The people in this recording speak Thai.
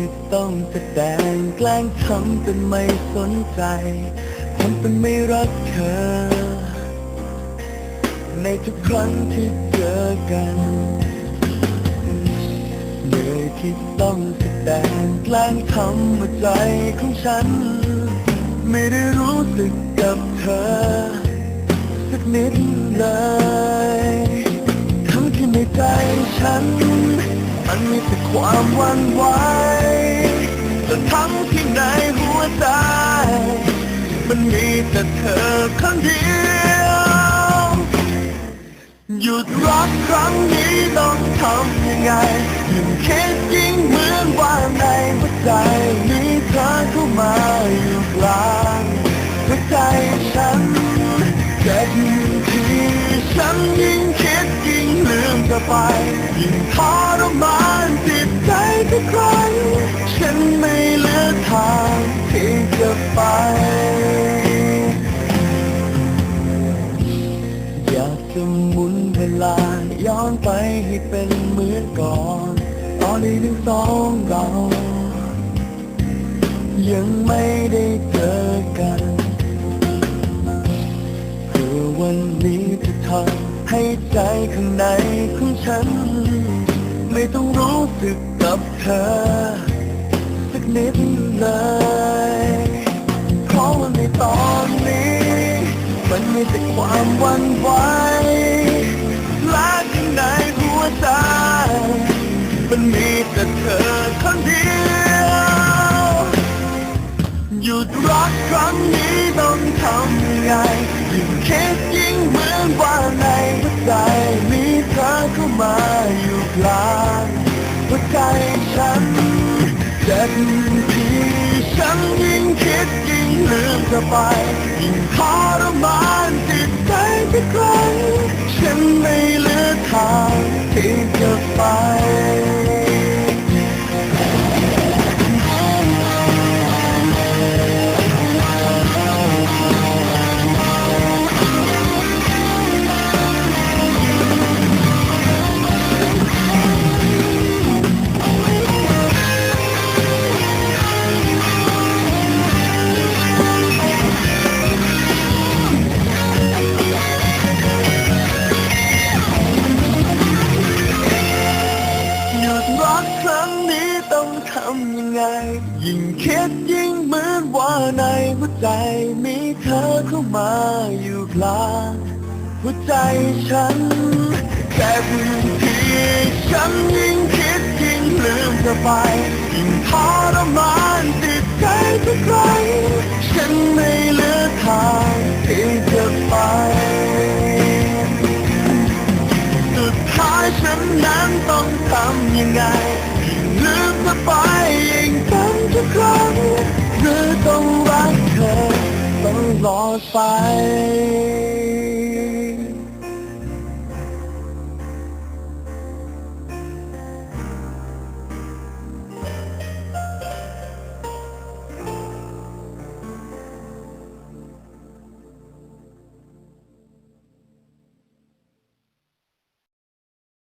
ือต้องแสดงแกล้งทำเป็นไม่สนใจทำเป็นไม่รักเธอ ในทุกครั้งที่เจอกันเหนื่อยที่ต้องแสดงแกล้งทำว่าใจของฉัน ไม่ได้รู้สึกกับเธอ สักนิดเลย ทั้งที่ในใจฉัน มันมีแต่ความวันไหวแต่ทั้งที่ในหัวใจ มันมีแต่เธอคนเดียว หยุดรักครั้งนี้ต้องทำยังไงยิ่งคิดยิ่งเหมือนว่าในหัวใจมีเธอเข้ามาอยู่กลางหัวใจฉันแต่ยิ่งที่ฉันยิ่ง ไป ยิ่งทรมานจิตใจทุกครั้ง ฉันไม่เหลือทางที่จะไป อยากจะหมุนเวลาย้อนไปให้เป็นเหมือนก่อน ตอนที่ทั้งสองเรา ยังไม่ได้เจอกันเพื่อวันนี้จะทำ ใจข้างในของฉัน ไม่ต้องรู้สึกกับเธอ สักนิดเลยเพราะว่าในตอนนี้ มันมีแต่ความวันไหวและข้างในหัวใจ มันมีแต่เธอคนเดียวหยุดรักครั้งนี้ต้องทำยังไงยิ่งคิดยิ่งเหมือน ใจมีเธอเข้ามาอยู่กลางหัวใจฉันเจ็บที่ฉันยิ่งคิดยิ่งลืมเธอไปยิ่งทรมานจิตใจทุกครั้งฉันไม่เหลือทางที่จะไปำยังไง ยิ่งคิดยิ่งเหมือนว่าในหัวใจ มีเธอเข้ามาอยู่กลางหัวใจฉัน แค่เพียงที่ฉันยิ่งคิดยิ่งลืมเธอไป ยิ่งทรมานจิตใจทุกครั้งฉันไม่เหลือทางที่จะไปสุดท้ายฉันนั้นต้องทำยังไง ลืมเธอไปยิ่งเป็นทุกครั้งหรือต้องรักเธอตลอดไป